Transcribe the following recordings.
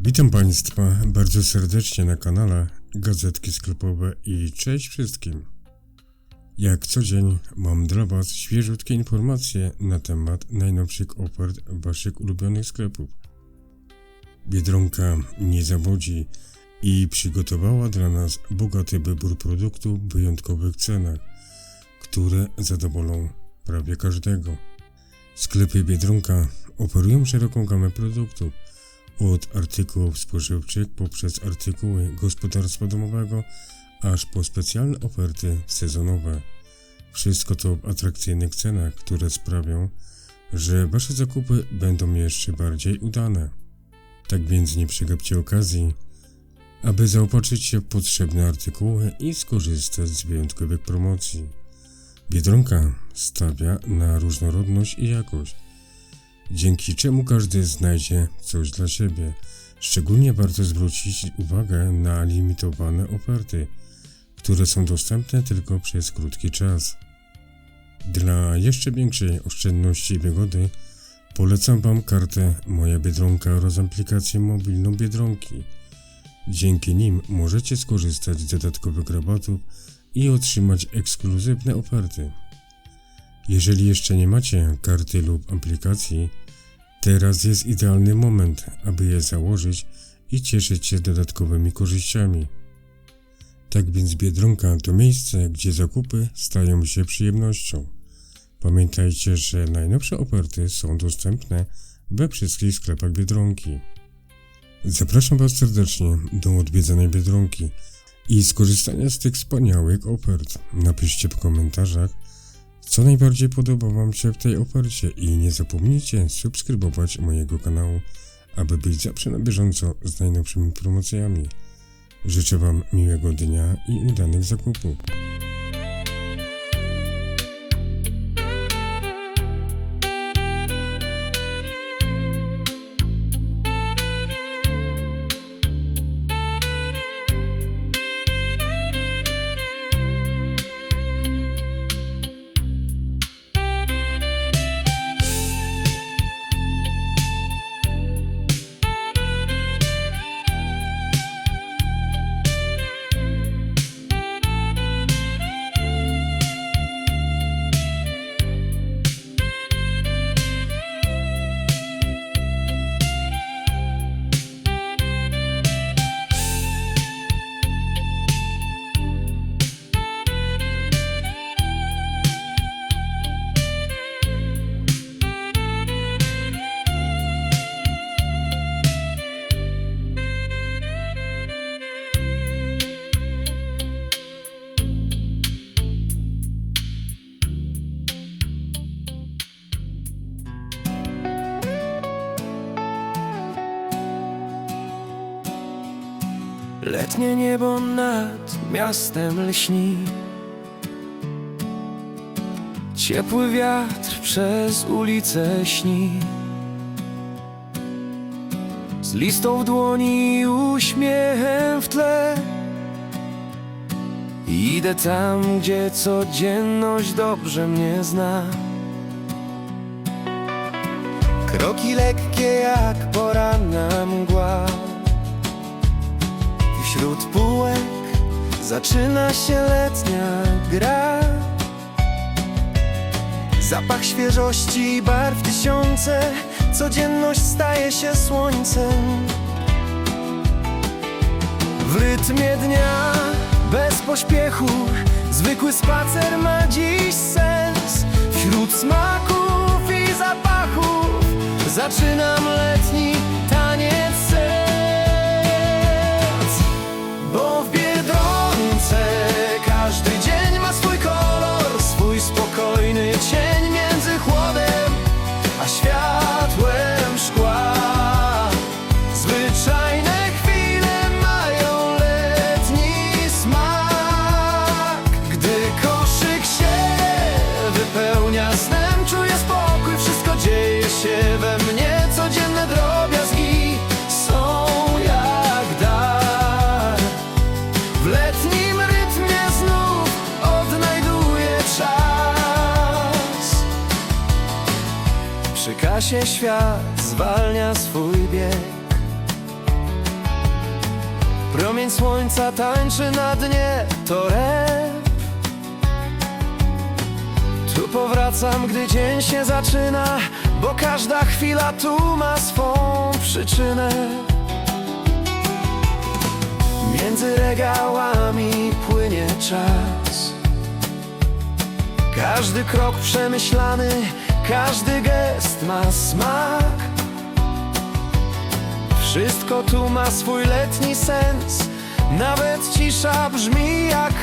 Witam Państwa bardzo serdecznie na kanale Gazetki Sklepowe i cześć wszystkim. Jak co dzień mam dla Was świeżutkie informacje na temat najnowszych ofert Waszych ulubionych sklepów. Biedronka nie zawodzi i przygotowała dla nas bogaty wybór produktów w wyjątkowych cenach, które zadowolą prawie każdego. Sklepy Biedronka oferują szeroką gamę produktów, od artykułów spożywczych poprzez artykuły gospodarstwa domowego, aż po specjalne oferty sezonowe. Wszystko to w atrakcyjnych cenach, które sprawią, że Wasze zakupy będą jeszcze bardziej udane. Tak więc nie przegapcie okazji, aby zaopatrzyć się w potrzebne artykuły i skorzystać z wyjątkowych promocji. Biedronka stawia na różnorodność i jakość dzięki czemu każdy znajdzie coś dla siebie. Szczególnie warto zwrócić uwagę na limitowane oferty, które są dostępne tylko przez krótki czas. Dla jeszcze większej oszczędności i wygody polecam Wam kartę Moja Biedronka oraz aplikację mobilną Biedronki. Dzięki nim możecie skorzystać z dodatkowych rabatów i otrzymać ekskluzywne oferty. Jeżeli jeszcze nie macie karty lub aplikacji, teraz jest idealny moment, aby je założyć i cieszyć się dodatkowymi korzyściami. Tak więc Biedronka to miejsce, gdzie zakupy stają się przyjemnością. Pamiętajcie, że najnowsze oferty są dostępne we wszystkich sklepach Biedronki. Zapraszam Was serdecznie do odwiedzanej Biedronki i skorzystania z tych wspaniałych ofert. Napiszcie w komentarzach, co najbardziej podoba Wam się w tej ofercie i nie zapomnijcie subskrybować mojego kanału, aby być zawsze na bieżąco z najnowszymi promocjami. Życzę Wam miłego dnia i udanych zakupów. Letnie niebo nad miastem lśni. Ciepły wiatr przez ulice śni. Z listą w dłoni i uśmiechem w tle. Idę tam, gdzie codzienność dobrze mnie zna. Kroki lekkie jak poranna mgła Wśród półek zaczyna się letnia gra. Zapach świeżości i barw tysiące Codzienność staje się słońcem. W rytmie dnia, bez pośpiechu Zwykły spacer ma dziś sens. Wśród smaków i zapachów Zaczynam letni taniec czasie świat zwalnia swój bieg. Promień słońca tańczy na dnie toreb Tu powracam, gdy dzień się zaczyna Bo każda chwila tu ma swą przyczynę. Między regałami płynie czas. Każdy krok przemyślany każdy gest ma smak. Wszystko tu ma swój letni sens. Nawet cisza brzmi jak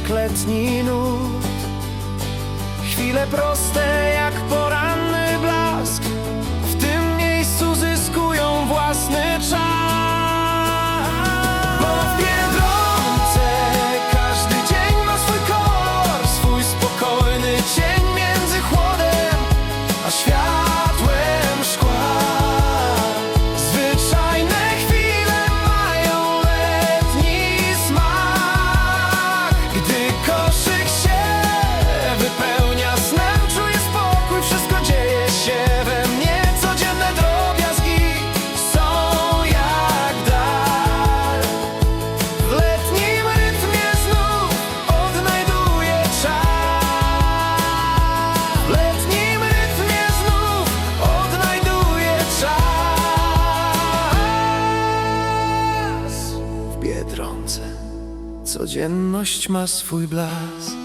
jak letní nůd. Chvíle prosté jak po Codzienność ma swój blask.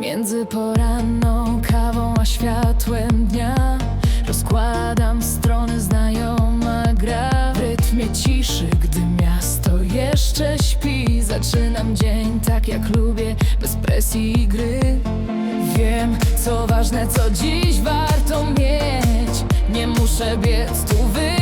Między poranną kawą a światłem dnia Rozkładam strony znajoma gra W rytmie ciszy, gdy miasto jeszcze śpi Zaczynam dzień tak jak lubię, bez presji i gry. Wiem, co ważne, co dziś warto mieć. Nie muszę biec tu wyjść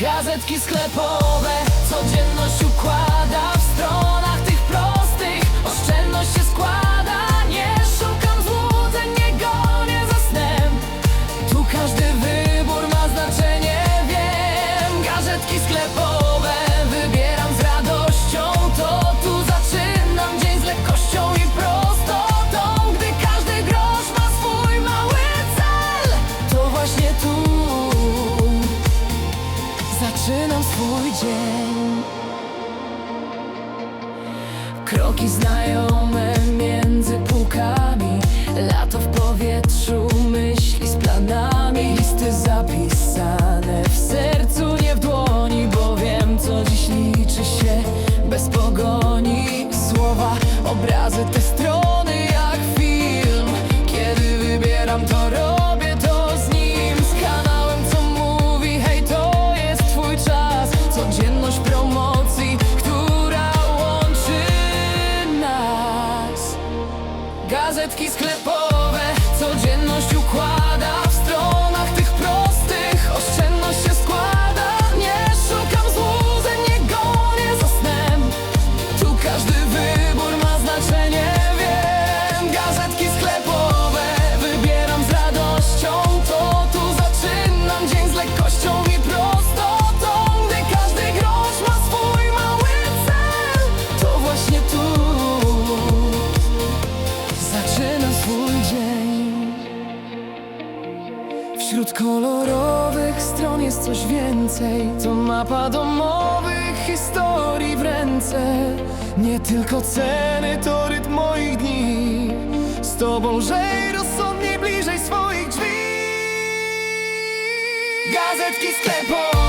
Gazetki sklepowe codzienność układa w stronach tych prostych. Oszczędność się składa gazetki sklepowe Codzienność układa. Więcej To mapa domowych historii w ręce. Nie tylko ceny, to rytm moich dni. Z tobą lżej, rozsądniej, bliżej swoich drzwi. Gazetki sklepowe